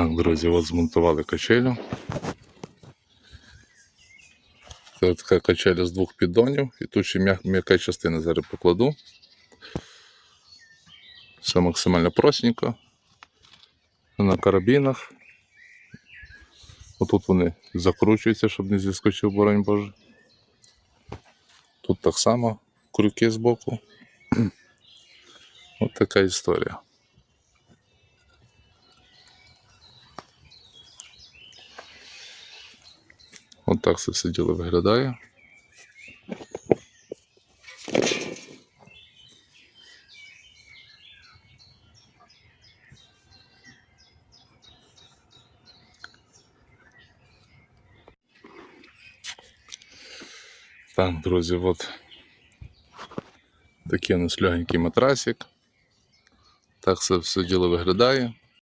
Так, друзі, от змонтували качелю. Це така качеля з двох піддонів. І тут ще м'яка частина зараз покладу. Все максимально простенько. На карабінах. Отут вони закручуються, щоб не зіскочив, боронь Боже. Тут так само крюки збоку. От така історія. От так це все діло виглядає. Так, друзі, от такий у нас легенький матрасик. Так це все діло виглядає.